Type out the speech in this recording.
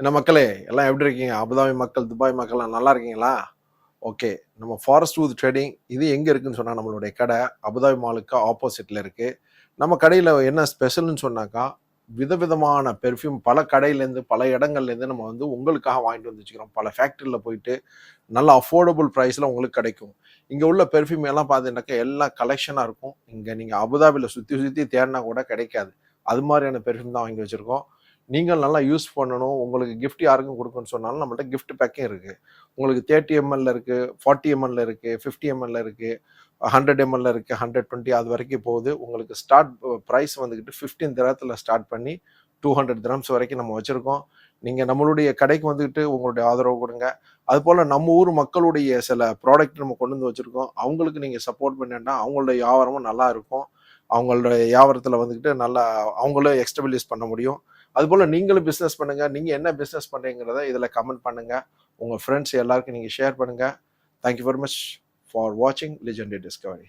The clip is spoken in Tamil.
என்ன மக்களே எல்லாம் எப்படி இருக்கீங்க? அபுதாபி மக்கள் துபாய் மக்கள்லாம் நல்லா இருக்கீங்களா? ஓகே நம்ம ஃபாரஸ்ட் வூத் ட்ரேடிங் இது எங்கே இருக்குன்னு சொன்னால் நம்மளுடைய கடை அபுதாபி மாலுக்கு ஆப்போசிட்டில் இருக்குது நம்ம கடையில் என்ன ஸ்பெஷல்னு சொன்னாக்கா விதவிதமான பெர்ஃப்யூம் பல கடையிலேருந்து பல இடங்கள்லேருந்து நம்ம வந்து உங்களுக்காக வாங்கிட்டு வந்து வச்சுக்கிறோம். பல ஃபேக்ட்ரியில் போயிட்டு நல்ல அஃபோர்டபுள் ப்ரைஸில் உங்களுக்கு கிடைக்கும். இங்கே உள்ள பெர்ஃப்யூம் எல்லாம் பார்த்தீங்கன்னாக்கா எல்லாம் கலெக்ஷனாக இருக்கும். இங்கே நீங்கள் அபுதாபியில் சுற்றி சுற்றி தேடினா கூட கிடைக்காது. அது மாதிரியான பெர்ஃப்யூம் தான் வாங்கி வச்சுருக்கோம். நீங்கள் நல்லா யூஸ் பண்ணணும். உங்களுக்கு கிஃப்ட் யாருக்கும் கொடுக்கணும்னு சொன்னாலும் நம்மள்ட்ட கிஃப்ட் பேக்கும் இருக்குது உங்களுக்கு தேர்ட்டி எம்எல்ல இருக்குது ஃபார்ட்டி எம்எல்ல இருக்குது ஃபிஃப்டி எம்எல்ல இருக்குது ஹண்ட்ரட் எம்எல்ல இருக்குது ஹண்ட்ரட் டுவெண்ட்டி அது வரைக்கும் போகுது. உங்களுக்கு ஸ்டார்ட் ப்ரைஸ் வந்துக்கிட்டு ஃபிஃப்டீன் திரத்தில் ஸ்டார்ட் பண்ணி டூ ஹண்ட்ரட் திரம்ஸ் வரைக்கும் நம்ம வச்சுருக்கோம். நீங்கள் நம்மளுடைய கடைக்கு வந்துக்கிட்டு உங்களுடைய ஆதரவு கொடுங்க. அதுபோல் நம்ம ஊர் மக்களுடைய சில ப்ராடக்ட் நம்ம கொண்டு வந்து வச்சுருக்கோம். அவங்களுக்கு நீங்கள் சப்போர்ட் பண்ணிட்டா அவங்களுடைய வியாபாரமும் நல்லா இருக்கும். அவங்களோட வியாபாரத்தில் வந்துக்கிட்டு நல்லா அவங்களும் எக்ஸ்டபிலிஸ் பண்ண முடியும். அதுபோல் நீங்களும் பிஸ்னஸ் பண்ணுங்கள் நீங்கள் என்ன பிஸ்னஸ் பண்ணுறீங்கிறத இதில் கமெண்ட் பண்ணுங்கள் உங்கள் ஃப்ரெண்ட்ஸ் எல்லாருக்கும் நீங்கள் ஷேர் பண்ணுங்கள் thank you very much for வாட்சிங் லெஜெண்டரி டிஸ்கவரி